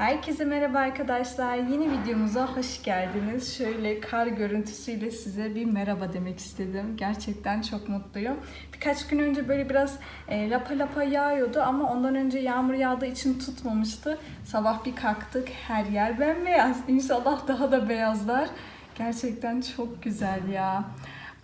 Herkese merhaba arkadaşlar. Yeni videomuza hoş geldiniz. Şöyle kar görüntüsüyle size bir merhaba demek istedim. Gerçekten çok mutluyum. Birkaç gün önce böyle biraz e, lapa lapa yağıyordu ama ondan önce yağmur yağdığı için tutmamıştı. Sabah bir kalktık her yer bembeyaz. İnşallah daha da beyazlar. Gerçekten çok güzel ya.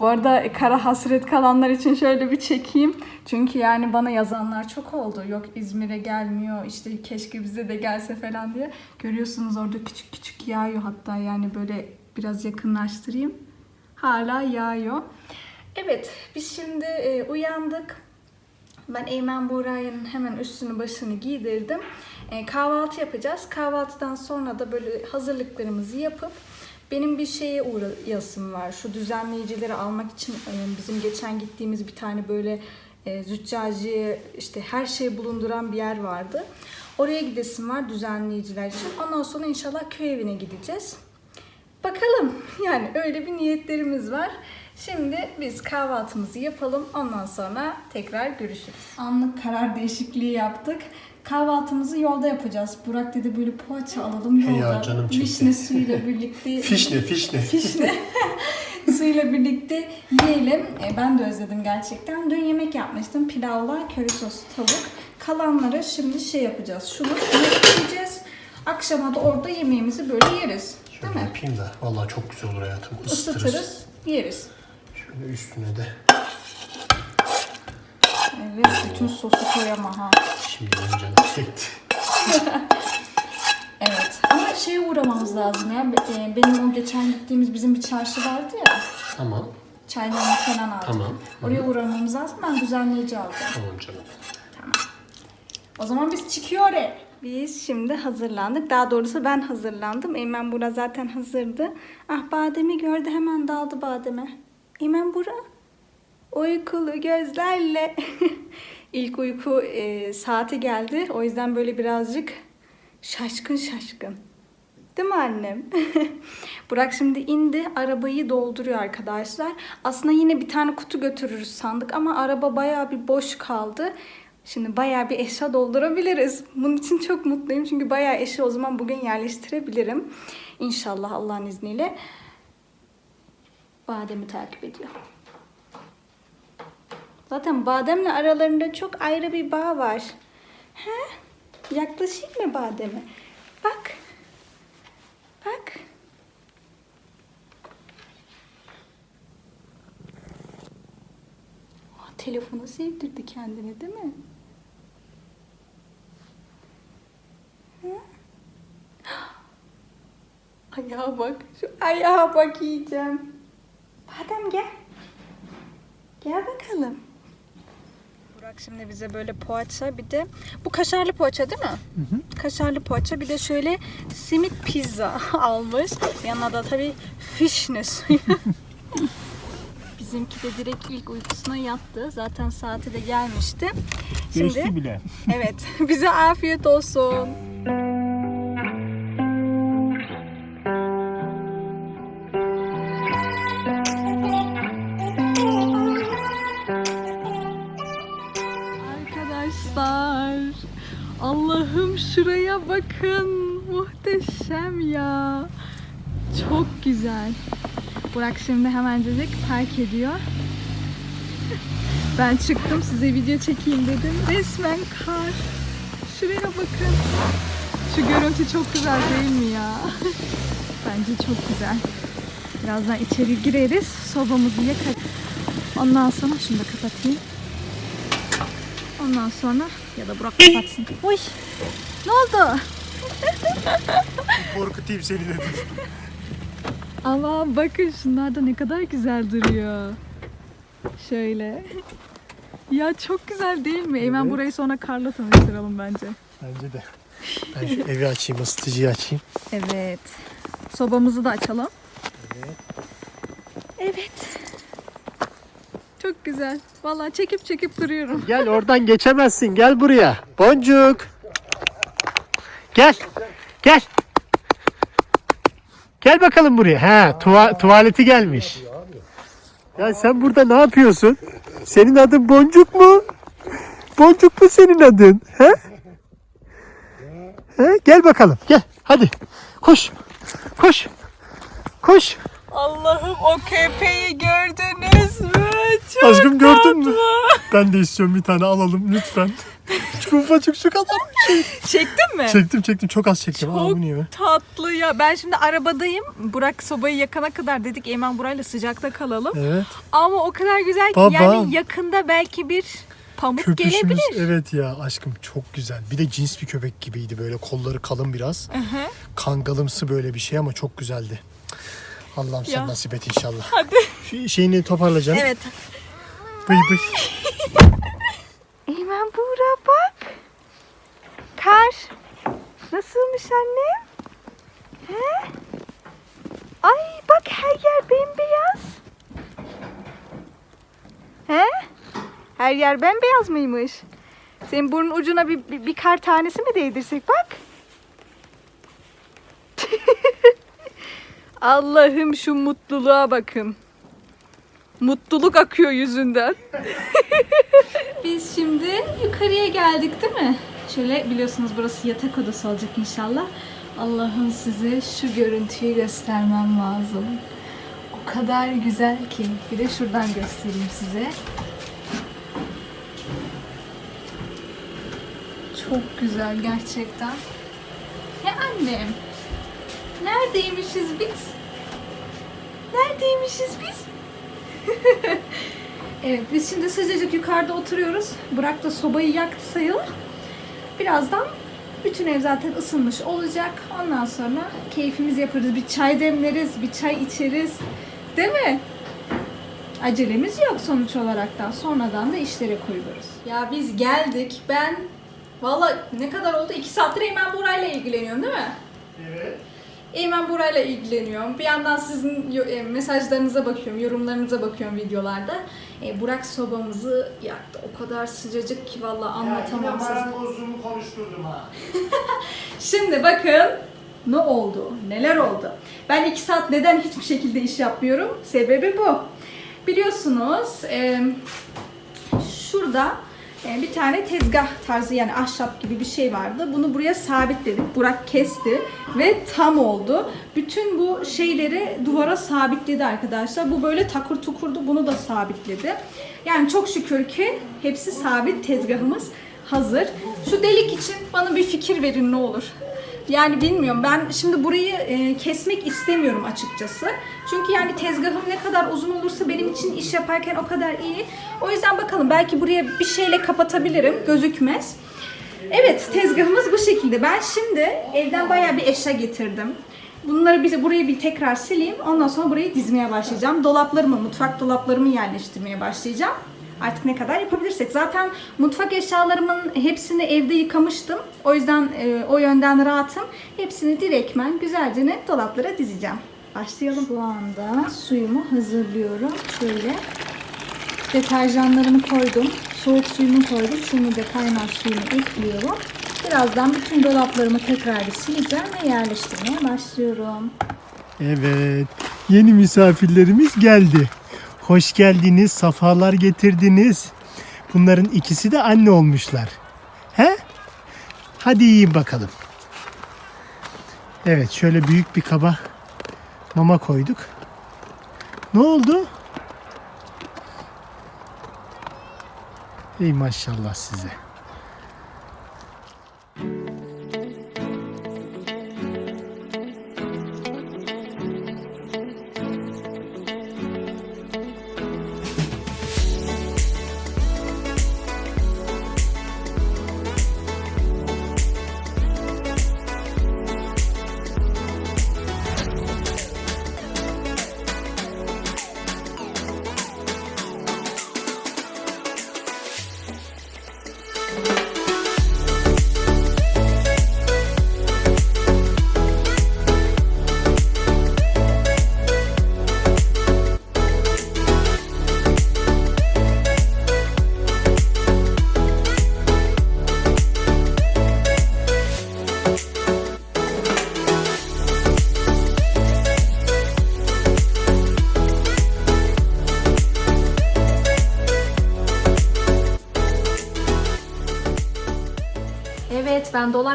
Bu arada kara hasret kalanlar için şöyle bir çekeyim. Çünkü yani bana yazanlar çok oldu. Yok İzmir'e gelmiyor işte keşke bize de gelse falan diye. Görüyorsunuz orada küçük küçük yağıyor hatta yani böyle biraz yakınlaştırayım. Hala yağıyor. Evet biz şimdi e, uyandık. Ben Eymen Buğra'nın hemen üstünü başını giydirdim. E, kahvaltı yapacağız. Kahvaltıdan sonra da böyle hazırlıklarımızı yapıp benim bir şeye uğrayasım var. Şu düzenleyicileri almak için e, bizim geçen gittiğimiz bir tane böyle e, züccaciye işte her şeyi bulunduran bir yer vardı. Oraya gidesim var düzenleyiciler için. Ondan sonra inşallah köy evine gideceğiz. Bakalım yani öyle bir niyetlerimiz var. Şimdi biz kahvaltımızı yapalım. Ondan sonra tekrar görüşürüz. Anlık karar değişikliği yaptık. Kahvaltımızı yolda yapacağız. Burak dedi böyle poğaça alalım yolda. ya, canım çekti. Vişne suyuyla birlikte. Fişne fişne. Fişne suyla birlikte yiyelim. E, ben de özledim gerçekten. Dün yemek yapmıştım. Pilavla köri soslu tavuk. Kalanları şimdi şey yapacağız. Şunu yiyeceğiz. Akşama da orada yemeğimizi böyle yeriz. Değil Şöyle mi? yapayım da. Vallahi çok güzel olur hayatım. Isıtırız. Isıtırız, yeriz. Şöyle üstüne de. Evet, bütün sosu koyama ha. Şimdi çekti. Evet. Ama şeye uğramamız lazım ya. Be- e, Benim o geçen gittiğimiz bizim bir çarşı vardı ya. Tamam. Çaylarını falan aldım. Tamam. Oraya uğramamız lazım. Ben düzenleyici aldım. Tamam canım. O zaman biz çıkıyor oraya. Biz şimdi hazırlandık. Daha doğrusu ben hazırlandım. Eymen Bura zaten hazırdı. Ah Badem'i gördü hemen daldı Badem'e. Eymen Bura uykulu gözlerle. İlk uyku e, saati geldi. O yüzden böyle birazcık şaşkın şaşkın. Değil mi annem? Burak şimdi indi. Arabayı dolduruyor arkadaşlar. Aslında yine bir tane kutu götürürüz sandık ama araba bayağı bir boş kaldı. Şimdi bayağı bir eşya doldurabiliriz. Bunun için çok mutluyum çünkü bayağı eşya o zaman bugün yerleştirebilirim. İnşallah Allah'ın izniyle. Badem'i takip ediyor. Zaten bademle aralarında çok ayrı bir bağ var. He? Yaklaşayım mı bademe? Bak. Bak. Aa, telefonu sevdirdi kendini değil mi? Hı? Ayağa bak. Şu ayağa bak yiyeceğim. Badem gel. Gel bakalım. Burak şimdi bize böyle poğaça bir de bu kaşarlı poğaça değil mi? Kaşarlı poğaça bir de şöyle simit pizza almış. Yanına da tabii fişne suyu. Bizimki de direkt ilk uykusuna yattı. Zaten saati de gelmişti. Şimdi Geçti bile. evet bize afiyet olsun. Bakın muhteşem ya. Çok güzel. Burak şimdi hemencecik park ediyor. Ben çıktım size video çekeyim dedim. Resmen kar. Şuraya bakın. Şu görüntü çok güzel değil mi ya? Bence çok güzel. Birazdan içeri gireriz sobamızı yakarız. Ondan sonra şunu da kapatayım. Ondan sonra ya da Burak kapatsın. Uy. Ne oldu? Korkutayım seni dedim. Ama bakın şunlar da ne kadar güzel duruyor. Şöyle. Ya çok güzel değil mi? Eymen Evet. burayı sonra karla tanıştıralım bence. Bence de. Ben şu evi açayım, ısıtıcıyı açayım. Evet. Sobamızı da açalım. Evet. Çok güzel. Vallahi çekip çekip duruyorum. Gel oradan geçemezsin. Gel buraya. Boncuk. Gel. Gel. Gel bakalım buraya. Ha, tuva- tuvaleti gelmiş. Ya sen burada ne yapıyorsun? Senin adın Boncuk mu? Boncuk mu senin adın? He? He? Gel bakalım gel hadi koş koş koş. Allah'ım o köpeği gördünüz mü? Çok Aşkım gördün mü? Ben de istiyorum bir tane alalım lütfen. Çok ufacık şu kadar bir şey. Çektin mi? Çektim çektim çok az çektim. Aa, Çok bu niye be? tatlı ya. Ben şimdi arabadayım. Burak sobayı yakana kadar dedik Eymen Buray'la sıcakta kalalım. Evet Ama o kadar güzel ki Baba. yani yakında belki bir pamuk köpüşümüz gelebilir. evet ya aşkım çok güzel. Bir de cins bir köpek gibiydi böyle kolları kalın biraz. Hı hı. Kangalımsı böyle bir şey ama çok güzeldi. Allah'ım sen Ya. nasip et inşallah. Hadi. Şu şeyini toparlayacaksın. Evet. Bıy bıy. Eymen Buğra bak. Kar. Nasılmış annem? He? Ay bak her yer bembeyaz. He? Her yer bembeyaz mıymış? Senin burnun ucuna bir, bir, bir kar tanesi mi değdirsek bak. Allah'ım şu mutluluğa bakın. Mutluluk akıyor yüzünden. Biz şimdi yukarıya geldik değil mi? Şöyle biliyorsunuz burası yatak odası olacak inşallah. Allah'ım size şu görüntüyü göstermem lazım. O kadar güzel ki. Bir de şuradan göstereyim size. Çok güzel gerçekten. Ya annem. Neredeymişiz biz? Neredeymişiz biz? Evet biz şimdi sıcacık yukarıda oturuyoruz. Burak da sobayı yaktı sayılır. Birazdan bütün ev zaten ısınmış olacak. Ondan sonra keyfimizi yaparız. Bir çay demleriz, bir çay içeriz. Değil mi? Acelemiz yok sonuç olaraktan. Sonradan da işlere koyuyoruz. Ya biz geldik. Ben valla ne kadar oldu? İki saattir Eymen Buray'la ilgileniyorum değil mi? Evet. Eymen Buray'la ilgileniyorum. Bir yandan sizin e, mesajlarınıza bakıyorum, yorumlarınıza bakıyorum videolarda. E, Burak sobamızı yaktı. O kadar sıcacık ki valla anlatamam size. marangozluğumu konuşturdum ha. Şimdi bakın ne oldu, neler oldu. Ben iki saat neden hiçbir şekilde iş yapmıyorum? Sebebi bu. Biliyorsunuz e, şurada bir tane tezgah tarzı yani ahşap gibi bir şey vardı. Bunu buraya sabitledik. Burak kesti ve tam oldu. Bütün bu şeyleri duvara sabitledi arkadaşlar. Bu böyle takır tukurdu. Bunu da sabitledi. Yani çok şükür ki hepsi sabit tezgahımız hazır. Şu delik için bana bir fikir verin ne olur. Yani bilmiyorum ben şimdi burayı e, kesmek istemiyorum açıkçası. Çünkü yani tezgahım ne kadar uzun olursa benim için iş yaparken o kadar iyi. O yüzden bakalım belki buraya bir şeyle kapatabilirim gözükmez. Evet tezgahımız bu şekilde. Ben şimdi evden bayağı bir eşya getirdim. Bunları bir, burayı bir tekrar sileyim. Ondan sonra burayı dizmeye başlayacağım. Dolaplarımı, mutfak dolaplarımı yerleştirmeye başlayacağım. Artık ne kadar yapabilirsek. Zaten mutfak eşyalarımın hepsini evde yıkamıştım. O yüzden e, o yönden rahatım. Hepsini direktmen güzelce ne dolaplara dizeceğim. Başlayalım. Şu anda suyumu hazırlıyorum. Şöyle deterjanlarımı koydum. Soğuk suyumu koydum. Şimdi de kaynar suyumu ekliyorum. Birazdan bütün dolaplarımı tekrar bir sileceğim ve yerleştirmeye başlıyorum. Evet. Yeni misafirlerimiz geldi. Hoş geldiniz. Safalar getirdiniz. Bunların ikisi de anne olmuşlar. He? Hadi yiyin bakalım. Evet şöyle büyük bir kaba mama koyduk. Ne oldu? Ey maşallah size.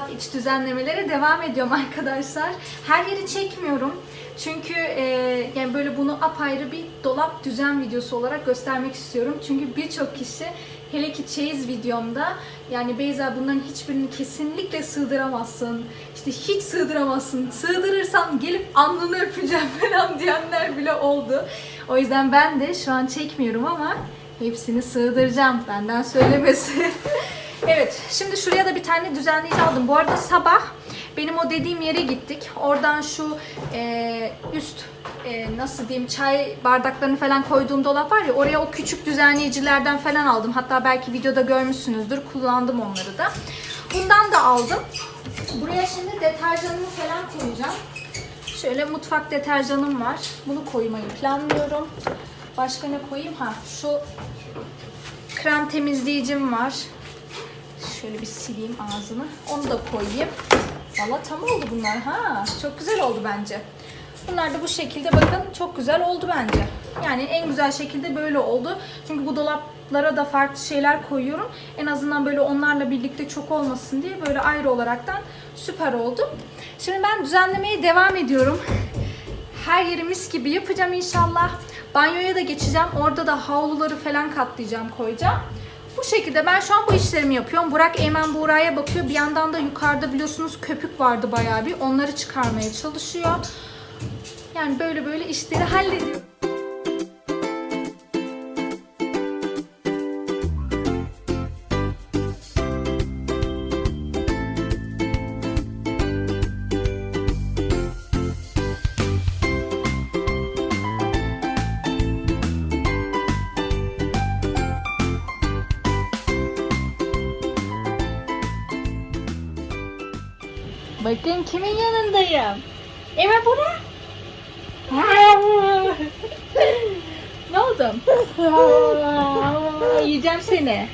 Dolap iç düzenlemelere devam ediyorum arkadaşlar. Her yeri çekmiyorum. Çünkü e, yani böyle bunu apayrı bir dolap düzen videosu olarak göstermek istiyorum. Çünkü birçok kişi hele ki çeyiz videomda yani Beyza bunların hiçbirini kesinlikle sığdıramazsın. İşte hiç sığdıramazsın. Sığdırırsan gelip alnını öpeceğim falan diyenler bile oldu. O yüzden ben de şu an çekmiyorum ama hepsini sığdıracağım. Benden söylemesi. Evet, şimdi şuraya da bir tane düzenleyici aldım. Bu arada sabah benim o dediğim yere gittik. Oradan şu e, üst e, nasıl diyeyim çay bardaklarını falan koyduğum dolap var ya oraya o küçük düzenleyicilerden falan aldım. Hatta belki videoda görmüşsünüzdür. Kullandım onları da. Bundan da aldım. Buraya şimdi deterjanımı falan koyacağım. Şöyle mutfak deterjanım var. Bunu koymayı planlıyorum. Başka ne koyayım? Ha şu krem temizleyicim var. Şöyle bir sileyim ağzını. Onu da koyayım. Valla tam oldu bunlar ha. Çok güzel oldu bence. Bunlar da bu şekilde bakın çok güzel oldu bence. Yani en güzel şekilde böyle oldu. Çünkü bu dolaplara da farklı şeyler koyuyorum. En azından böyle onlarla birlikte çok olmasın diye böyle ayrı olaraktan süper oldu. Şimdi ben düzenlemeye devam ediyorum. Her yeri mis gibi yapacağım inşallah. Banyoya da geçeceğim. Orada da havluları falan katlayacağım, koyacağım. Bu şekilde ben şu an bu işlerimi yapıyorum. Burak Eymen Buğra'ya bakıyor. Bir yandan da yukarıda biliyorsunuz köpük vardı bayağı bir. Onları çıkarmaya çalışıyor. Yani böyle böyle işleri hallediyor. Bakın kimin yanındayım? Eymen Buğra. ne oldu? Yiyeceğim seni.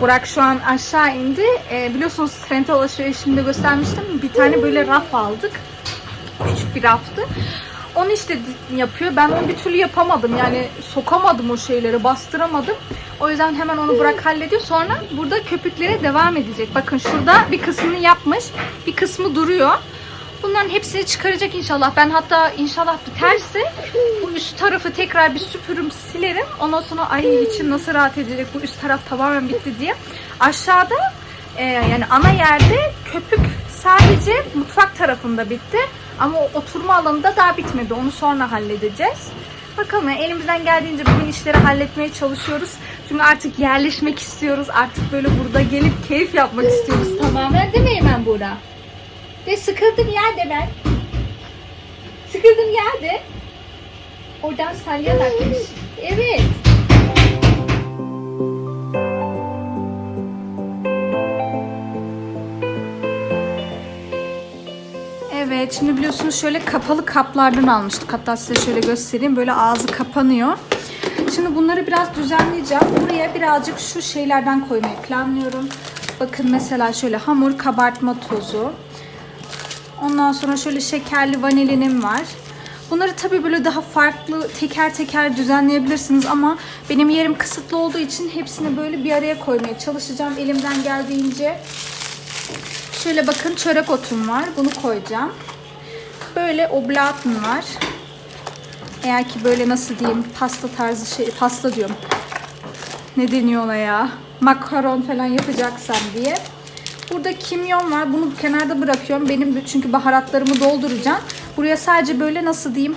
Burak şu an aşağı indi. Ee, biliyorsunuz Trend alışverişinde göstermiştim. Bir tane böyle raf aldık. Küçük bir raftı. Onu işte yapıyor. Ben onu bir türlü yapamadım. Yani sokamadım o şeyleri, bastıramadım. O yüzden hemen onu Burak hallediyor. Sonra burada köpüklere devam edecek. Bakın şurada bir kısmını yapmış. Bir kısmı duruyor. Bunların hepsini çıkaracak inşallah. Ben hatta inşallah biterse bu üst tarafı tekrar bir süpürüm silerim. Ondan sonra ay içim nasıl rahat edecek bu üst taraf tamamen bitti diye. Aşağıda e, yani ana yerde köpük sadece mutfak tarafında bitti. Ama oturma alanında daha bitmedi. Onu sonra halledeceğiz. Bakalım yani elimizden geldiğince bugün işleri halletmeye çalışıyoruz. Çünkü artık yerleşmek istiyoruz. Artık böyle burada gelip keyif yapmak istiyoruz tamamen. Değil mi Eymen Buğra? Ve sıkıldım ya de ben. Sıkıldım ya de. Oradan salyanakmış. Evet. Şimdi biliyorsunuz şöyle kapalı kaplardan almıştık. Hatta size şöyle göstereyim. Böyle ağzı kapanıyor. Şimdi bunları biraz düzenleyeceğim. Buraya birazcık şu şeylerden koymayı planlıyorum. Bakın mesela şöyle hamur kabartma tozu. Ondan sonra şöyle şekerli vanilinim var. Bunları tabii böyle daha farklı teker teker düzenleyebilirsiniz ama benim yerim kısıtlı olduğu için hepsini böyle bir araya koymaya çalışacağım elimden geldiğince. Şöyle bakın çörek otum var. Bunu koyacağım. Böyle oblatım var. Eğer ki böyle nasıl diyeyim pasta tarzı şey pasta diyorum. Ne deniyor ona ya? Makaron falan yapacaksam diye. Burada kimyon var. Bunu kenarda bırakıyorum. Benim çünkü baharatlarımı dolduracağım. Buraya sadece böyle nasıl diyeyim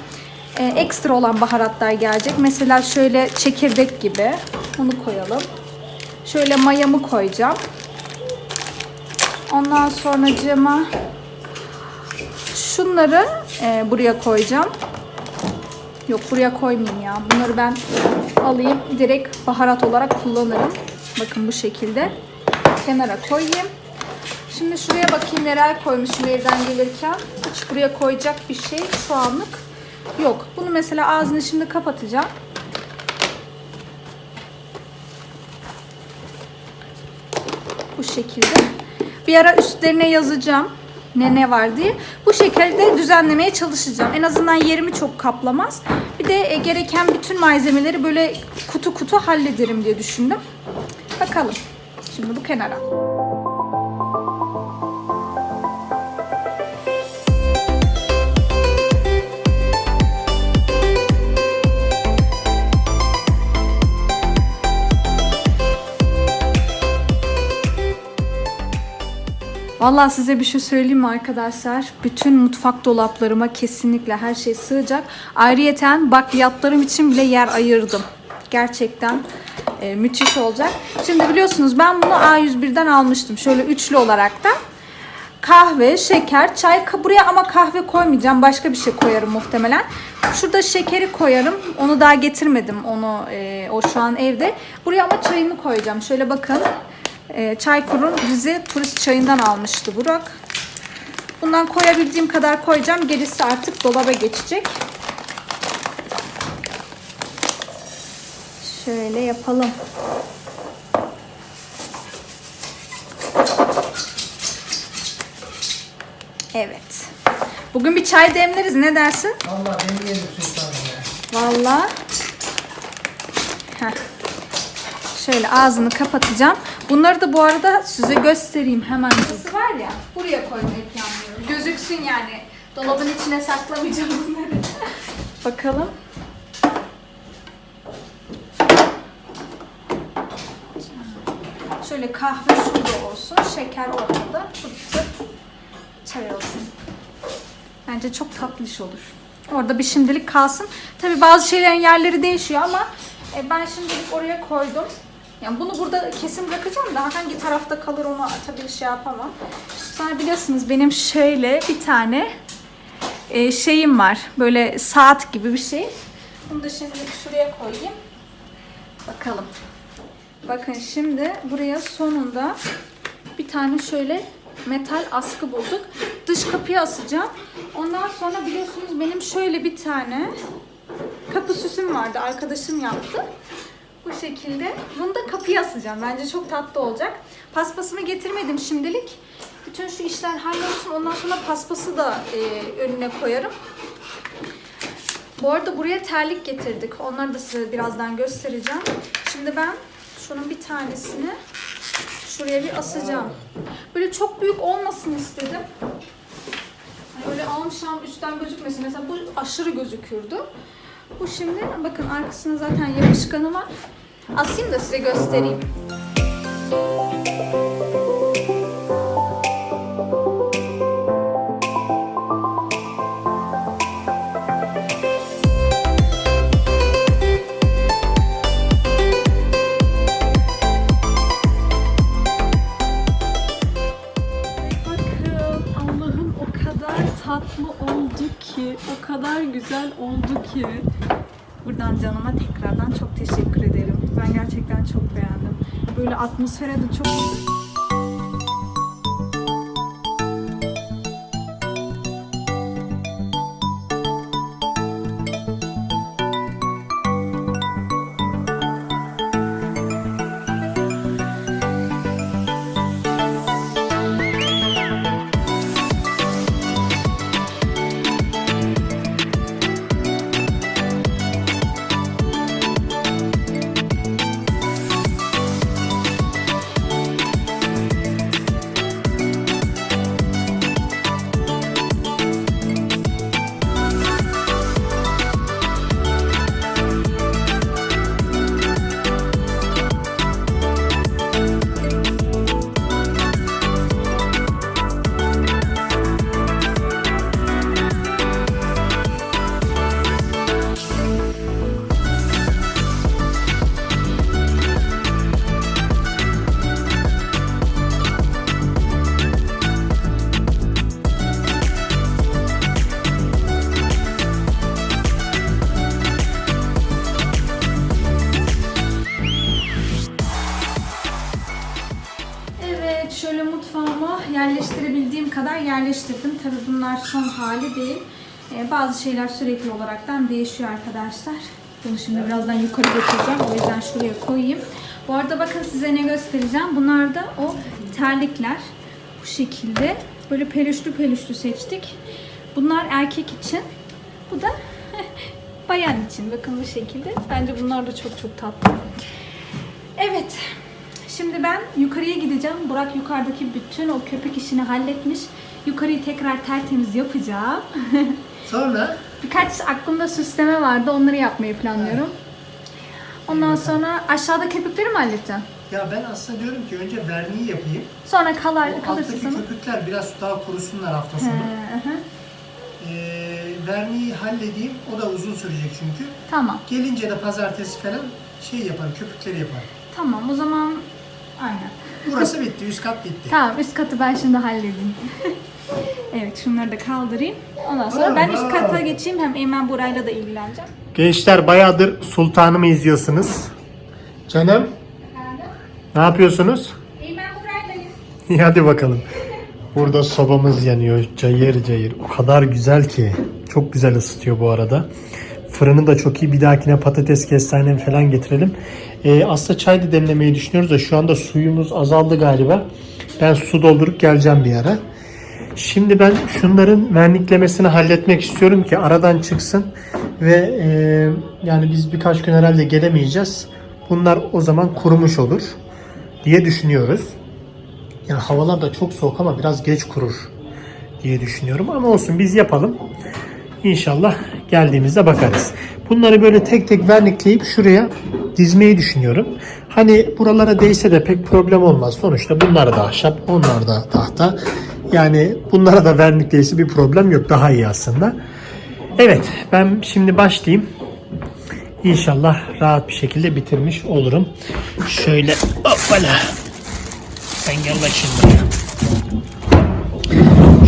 e, ekstra olan baharatlar gelecek. Mesela şöyle çekirdek gibi. Onu koyalım. Şöyle mayamı koyacağım. Ondan sonracığıma şunları e, buraya koyacağım. Yok buraya koymayayım ya. Bunları ben alayım direkt baharat olarak kullanırım. Bakın bu şekilde. Kenara koyayım. Şimdi şuraya bakayım neler koymuşum evden gelirken. Hiç buraya koyacak bir şey şu anlık yok. Bunu mesela ağzını şimdi kapatacağım. Bu şekilde. Bir ara üstlerine yazacağım ne ne var diye. Bu şekilde düzenlemeye çalışacağım. En azından yerimi çok kaplamaz. Bir de e, gereken bütün malzemeleri böyle kutu kutu hallederim diye düşündüm. Bakalım. Şimdi bu kenara. Vallahi size bir şey söyleyeyim mi arkadaşlar? Bütün mutfak dolaplarıma kesinlikle her şey sığacak. Ayrıyeten bakliyatlarım için bile yer ayırdım. Gerçekten e, müthiş olacak. Şimdi biliyorsunuz ben bunu A101'den almıştım. Şöyle üçlü olarak da. Kahve, şeker, çay. Buraya ama kahve koymayacağım. Başka bir şey koyarım muhtemelen. Şurada şekeri koyarım. Onu daha getirmedim. Onu e, o şu an evde. Buraya ama çayımı koyacağım. Şöyle bakın. E, Çaykur'un Rize turist çayından almıştı Burak. Bundan koyabildiğim kadar koyacağım. Gerisi artık dolaba geçecek. Şöyle yapalım. Evet. Bugün bir çay demleriz. Ne dersin? Allah beni yedim sultanım ya. Vallahi. Heh. Şöyle ağzını kapatacağım. Bunları da bu arada size göstereyim hemen. Burası var ya buraya koymayı planlıyorum. Gözüksün yani. Dolabın içine saklamayacağım bunları. Bakalım. Şöyle kahve şurada olsun. Şeker ortada. Fıt fıt. Çay olsun. Bence çok tatlış olur. Orada bir şimdilik kalsın. Tabi bazı şeylerin yerleri değişiyor ama e, ben şimdilik oraya koydum. Yani bunu burada kesin bırakacağım da hangi tarafta kalır onu tabii şey yapamam. Sonra biliyorsunuz benim şöyle bir tane e, şeyim var. Böyle saat gibi bir şey. Bunu da şimdilik şuraya koyayım. Bakalım. Bakın şimdi buraya sonunda bir tane şöyle metal askı bulduk. Dış kapıya asacağım. Ondan sonra biliyorsunuz benim şöyle bir tane kapı süsüm vardı. Arkadaşım yaptı. Bu şekilde. Bunu da kapıya asacağım. Bence çok tatlı olacak. Paspasımı getirmedim şimdilik. Bütün şu işler hallolsun. Ondan sonra paspası da e, önüne koyarım. Bu arada buraya terlik getirdik. Onları da size birazdan göstereceğim. Şimdi ben şunun bir tanesini şuraya bir asacağım. Böyle çok büyük olmasın istedim. Hani böyle almışam üstten gözükmesin. Mesela bu aşırı gözükürdü. Bu şimdi bakın arkasında zaten yapışkanı var. Asayım da size göstereyim. Tatlı oldu ki, o kadar güzel oldu ki. Buradan canıma tekrardan çok teşekkür ederim. Ben gerçekten çok beğendim. Böyle atmosfere de çok bazı şeyler sürekli olaraktan değişiyor arkadaşlar. Bunu şimdi birazdan yukarı götüreceğim. O yüzden şuraya koyayım. Bu arada bakın size ne göstereceğim. Bunlar da o terlikler. Bu şekilde. Böyle peluşlu peluşlu seçtik. Bunlar erkek için. Bu da bayan için. Bakın bu şekilde. Bence bunlar da çok çok tatlı. Evet. Şimdi ben yukarıya gideceğim. Burak yukarıdaki bütün o köpük işini halletmiş. Yukarıyı tekrar tertemiz yapacağım. Sonra Birkaç aklımda süsleme vardı. Onları yapmayı planlıyorum. Ondan sonra aşağıda köpükleri mi halledeceğim? Ya ben aslında diyorum ki önce verniği yapayım. Sonra kalar, O kalırsa alttaki sana. köpükler biraz daha kurusunlar hafta Hı sonu. Ee, verniği halledeyim. O da uzun sürecek çünkü. Tamam. Gelince de pazartesi falan şey yaparım, köpükleri yaparım. Tamam o zaman aynen. Burası bitti, üst kat bitti. Tamam üst katı ben şimdi halledeyim. evet şunları da kaldırayım. Ondan sonra ben üst kata geçeyim. Hem Eymen Buray'la da ilgileneceğim. Gençler bayağıdır Sultan'ımı izliyorsunuz. Canım ne yapıyorsunuz? Eymen Buray'layız. İyi hadi bakalım. Burada sobamız yanıyor cayır cayır. O kadar güzel ki. Çok güzel ısıtıyor bu arada. Fırını da çok iyi. Bir dahakine patates kestane falan getirelim. Ee, aslında çay da demlemeyi düşünüyoruz da şu anda suyumuz azaldı galiba. Ben su doldurup geleceğim bir ara. Şimdi ben şunların verniklemesini halletmek istiyorum ki aradan çıksın ve e, yani biz birkaç gün herhalde gelemeyeceğiz. Bunlar o zaman kurumuş olur diye düşünüyoruz. Yani havalar da çok soğuk ama biraz geç kurur diye düşünüyorum. Ama olsun biz yapalım. İnşallah geldiğimizde bakarız. Bunları böyle tek tek vernikleyip şuraya dizmeyi düşünüyorum. Hani buralara değse de pek problem olmaz. Sonuçta bunlar da ahşap, onlar da tahta. Yani bunlara da vernikleyse bir problem yok. Daha iyi aslında. Evet ben şimdi başlayayım. İnşallah rahat bir şekilde bitirmiş olurum. Şöyle hoppala. Sen gel bakayım buraya.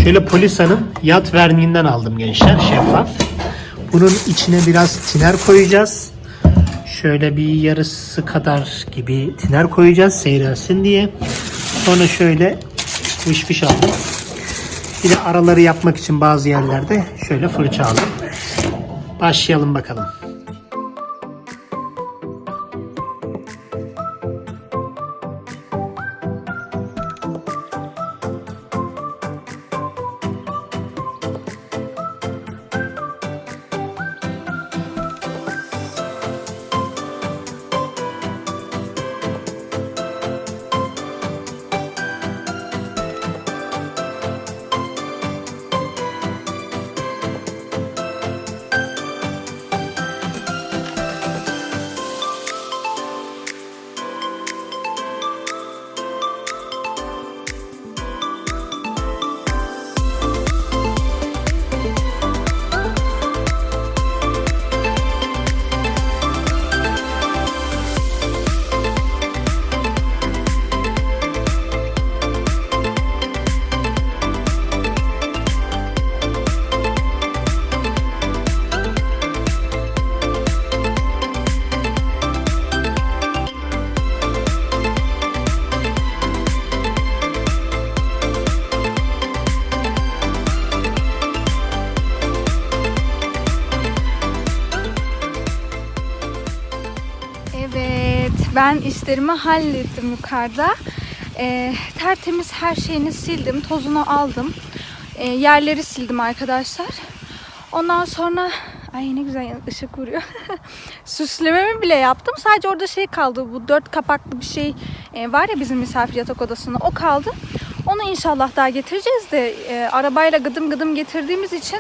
Şöyle Polisa'nın yat verniğinden aldım gençler şeffaf. Bunun içine biraz tiner koyacağız. Şöyle bir yarısı kadar gibi tiner koyacağız seyrelsin diye. Sonra şöyle fış fış aldım. Bir araları yapmak için bazı yerlerde şöyle fırça aldım. Başlayalım bakalım. Ben işlerimi hallettim yukarıda. Ee, tertemiz her şeyini sildim, tozunu aldım. Ee, yerleri sildim arkadaşlar. Ondan sonra, ay ne güzel ışık vuruyor. Süslememi bile yaptım. Sadece orada şey kaldı, bu dört kapaklı bir şey e, var ya bizim misafir yatak odasında, o kaldı. Onu inşallah daha getireceğiz de e, arabayla gıdım gıdım getirdiğimiz için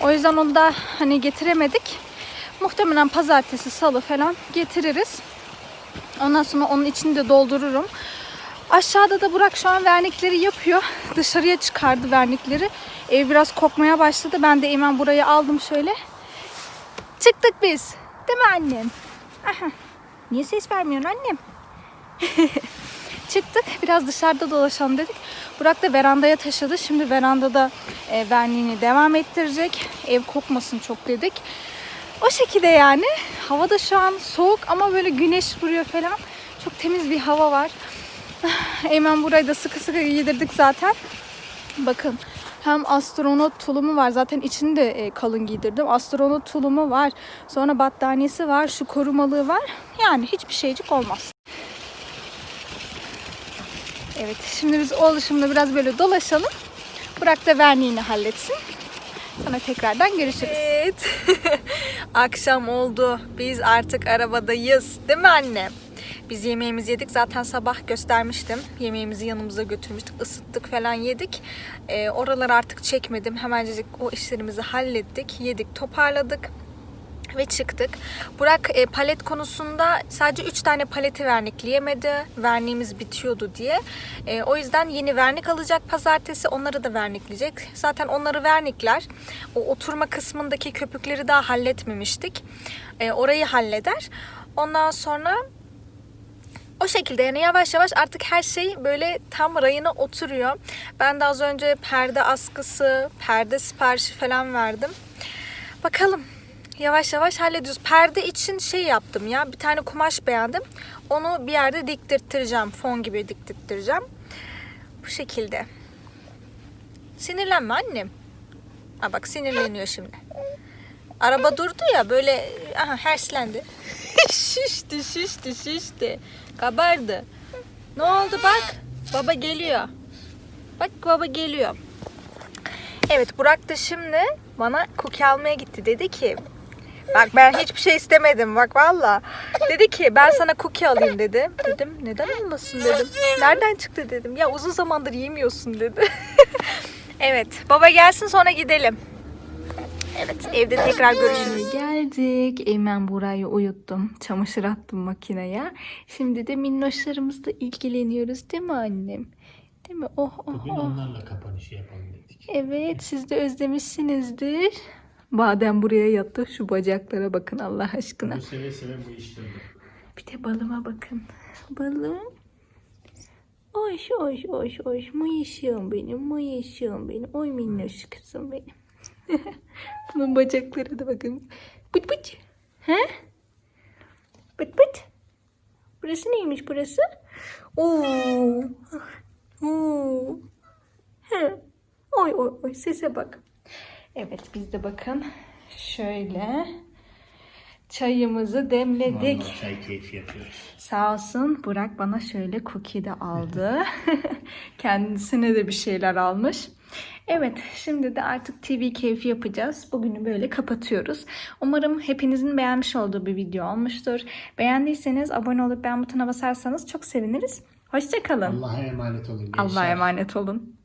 o yüzden onu da hani getiremedik. Muhtemelen pazartesi, salı falan getiririz. Ondan sonra onun içini de doldururum. Aşağıda da Burak şu an vernikleri yapıyor. Dışarıya çıkardı vernikleri. Ev biraz kokmaya başladı. Ben de hemen burayı aldım şöyle. Çıktık biz. Değil mi annem? Aha. Niye ses vermiyorsun annem? Çıktık. Biraz dışarıda dolaşalım dedik. Burak da verandaya taşıdı. Şimdi verandada e, verniğini devam ettirecek. Ev kokmasın çok dedik. O şekilde yani. Hava da şu an soğuk ama böyle güneş vuruyor falan. Çok temiz bir hava var. Eymen burayı da sıkı sıkı giydirdik zaten. Bakın hem astronot tulumu var. Zaten içini de e, kalın giydirdim. Astronot tulumu var. Sonra battaniyesi var. Şu korumalığı var. Yani hiçbir şeycik olmaz. Evet şimdi biz o oluşumda biraz böyle dolaşalım. Burak da verniğini halletsin. Sonra tekrardan görüşürüz. Evet. Akşam oldu. Biz artık arabadayız. Değil mi anne? Biz yemeğimizi yedik. Zaten sabah göstermiştim. Yemeğimizi yanımıza götürmüştük. ısıttık falan yedik. Ee, oraları artık çekmedim. Hemencecik o işlerimizi hallettik. Yedik, toparladık. Ve çıktık. Burak e, palet konusunda sadece 3 tane paleti vernikleyemedi. Verniğimiz bitiyordu diye. E, o yüzden yeni vernik alacak pazartesi. Onları da vernikleyecek. Zaten onları vernikler. O oturma kısmındaki köpükleri daha halletmemiştik. E, orayı halleder. Ondan sonra o şekilde yani yavaş yavaş artık her şey böyle tam rayına oturuyor. Ben de az önce perde askısı, perde siparişi falan verdim. Bakalım. Yavaş yavaş hallediyoruz. Perde için şey yaptım ya. Bir tane kumaş beğendim. Onu bir yerde diktirttireceğim. Fon gibi diktirttireceğim. Bu şekilde. Sinirlenme annem. Ha bak sinirleniyor şimdi. Araba durdu ya böyle aha herslendi. şişti şişti şişti. Kabardı. Ne oldu bak. Baba geliyor. Bak baba geliyor. Evet Burak da şimdi bana cookie almaya gitti. Dedi ki bak ben hiçbir şey istemedim bak valla. Dedi ki ben sana cookie alayım dedi. Dedim neden olmasın dedim. Nereden çıktı dedim. Ya uzun zamandır yemiyorsun dedi. evet baba gelsin sonra gidelim. Evet evde tekrar görüşürüz. Geldik. Eymen Buray'ı uyuttum. Çamaşır attım makineye. Şimdi de minnoşlarımızla ilgileniyoruz değil mi annem? Değil mi? Oh oh Bugün oh. onlarla kapanışı yapalım dedik. Evet siz de özlemişsinizdir. Badem buraya yattı. Şu bacaklara bakın Allah aşkına. Bu seve seve bu işleri. Bir de balıma bakın. Balım. Oş oş oş oş. Mayışığım benim. Mayışığım benim. Oy minnoş kızım benim. Bunun bacakları da bakın. Bıt bıt. He? Bıt bıt. Burası neymiş burası? Oo. Oo. He. Oy oy oy sese bak. Evet biz de bakın şöyle çayımızı demledik. Vallahi çay keyfi yapıyoruz. Sağ olsun Burak bana şöyle cookie de aldı. Kendisine de bir şeyler almış. Evet şimdi de artık TV keyfi yapacağız. Bugünü böyle kapatıyoruz. Umarım hepinizin beğenmiş olduğu bir video olmuştur. Beğendiyseniz abone olup beğen butonuna basarsanız çok seviniriz. Hoşçakalın. Allah'a emanet olun. Allah'a emanet olun.